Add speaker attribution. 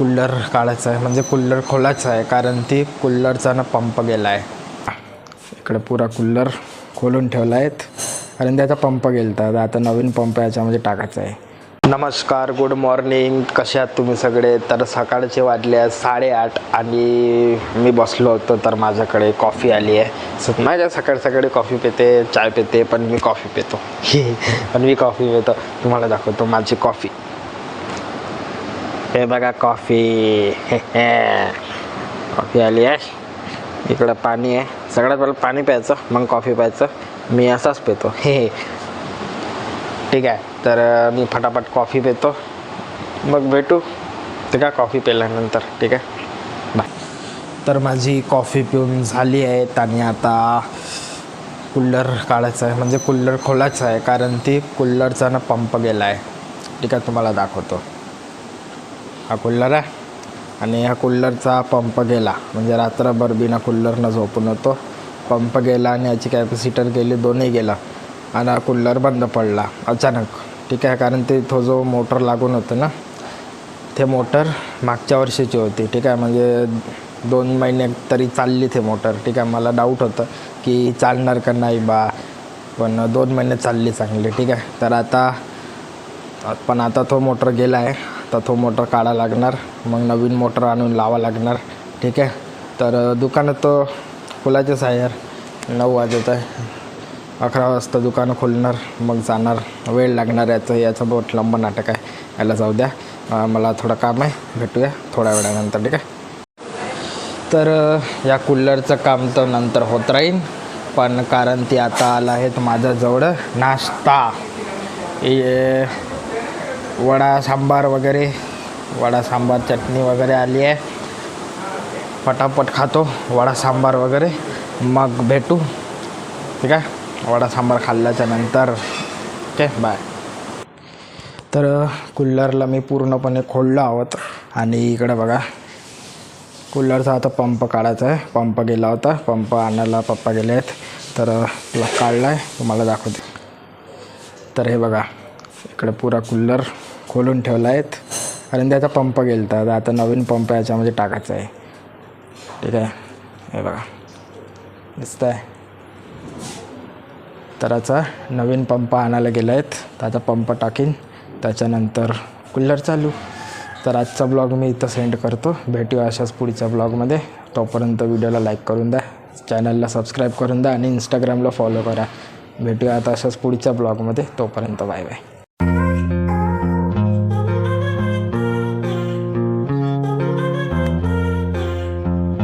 Speaker 1: Cooler काढायचं आहे म्हणजे कूलर खोलायचं आहे कारण ती कूलरचा ना पंप गेला आहे इकडे पुरा कूलर खोलून ठेवला आहेत कारण त्याचा पंप गेलता. तर आता नवीन पंप याच्यामध्ये टाकायचा आहे. नमस्कार गुड मॉर्निंग कसे आहात तुम्ही सगळे? तर सकाळचे वाजले आहेत साडेआठ आणि मी बसलो होतो तर माझ्याकडे कॉफी आली आहे. स- माझ्या सकाळी सकाळी कॉफी पिते चाय पिते पण मी कॉफी पितो. पण मी कॉफी पितो. तुम्हाला दाखवतो माझी कॉफी हे बघा कॉफी. कॉफी आली आहे. इकडं पाणी आहे. सगळ्यात पहिलं पाणी प्यायचं मग कॉफी प्यायचं. मी असाच पितो. हे ठीक आहे. तर मी फटाफट कॉफी पितो. मग भेटू. ठीक आहे कॉफी पिल्यानंतर. ठीक आहे. बाय तर माझी कॉफी पिऊन झाली आहे आणि आता कूलर काढायचं आहे. म्हणजे कूलर खोलायचं आहे कारण ती कूलरचा ना पंप गेला आहे. ठीक आहे तुम्हाला दाखवतो. हा कूलर आहे. आणि ह्या कूलरचा पंप गेला. म्हणजे रात्रभर बिना कूलरनं झोपून होतो. पंप गेला आणि याची कॅपॅसिटर गेली दोन्ही गेला. आणि हा कूलर बंद पडला अचानक. ठीक आहे कारण ते तो जो मोटर लागून होतं ना ते मोटर मागच्या वर्षीची होती. ठीक आहे म्हणजे दोन महिने तरी चालली ते मोटर ठीक आहे मला डाऊट होतं की चालणार का नाही बा. पण दोन महिने चालली चांगली. ठीक आहे तर आता पण आता तो मोटर गेला आहे. तर तो मोटर काढा लागणार. मग नवीन मोटर आणून लावा लागणार. ठीक आहे? तर दुकानं तो खुलायचेच आहे यार. नऊ वाजत आहे. अकरा वाजता दुकानं खोलणार मग जाणार. वेळ लागणार याचं याचं बहुत लंब नाटक आहे. याला जाऊ द्या. मला थोडं काम आहे. भेटूया थोड्या वेळानंतर ठीक आहे? तर या कूलरचं काम तर नंतर होत राहील पण कारण ती आता आलं आहे तर माझ्याजवळ नाश्ता. ये वडा सांबार वगैरे. वडा सांबार चटणी वगैरे आली आहे. पटापट खातो. वडा सांबार वगैरे. मग भेटू. ठीक आहे? वडा सांबार खाल्ल्याच्या नंतर. ओके बाय तर कूलरला मी पूर्णपणे खोललं आहोत. आणि इकडे बघा. कूलरचा आता पंप काढायचा आहे. पंप गेला होता. पंप आणायला पप्पा गेले आहेत. तर तुला काढला आहे तुम्हाला दाखवते. तर हे बघा. इकडे पुरा कूलर खोलून ठेवला आहेत कारण त्याचा पंप गेलता. तर आता नवीन पंप याच्यामध्ये टाकायचा आहे. ठीक आहे. हे बघा. दिसत आहे तर आता नवीन पंप आणायला गेला आहेत त्याचा पंप टाकीन. त्याच्यानंतर कूलर चालू. तर आजचा ब्लॉग मी इथं सेंड करतो. भेटू अशाच पुढच्या ब्लॉगमध्ये. तोपर्यंत व्हिडिओला लाईक करून द्या. चॅनलला सबस्क्राईब करून द्या आणि इंस्टाग्रामला फॉलो करा. भेटूया आता अशाच पुढच्या ब्लॉगमध्ये. तोपर्यंत बाय बाय.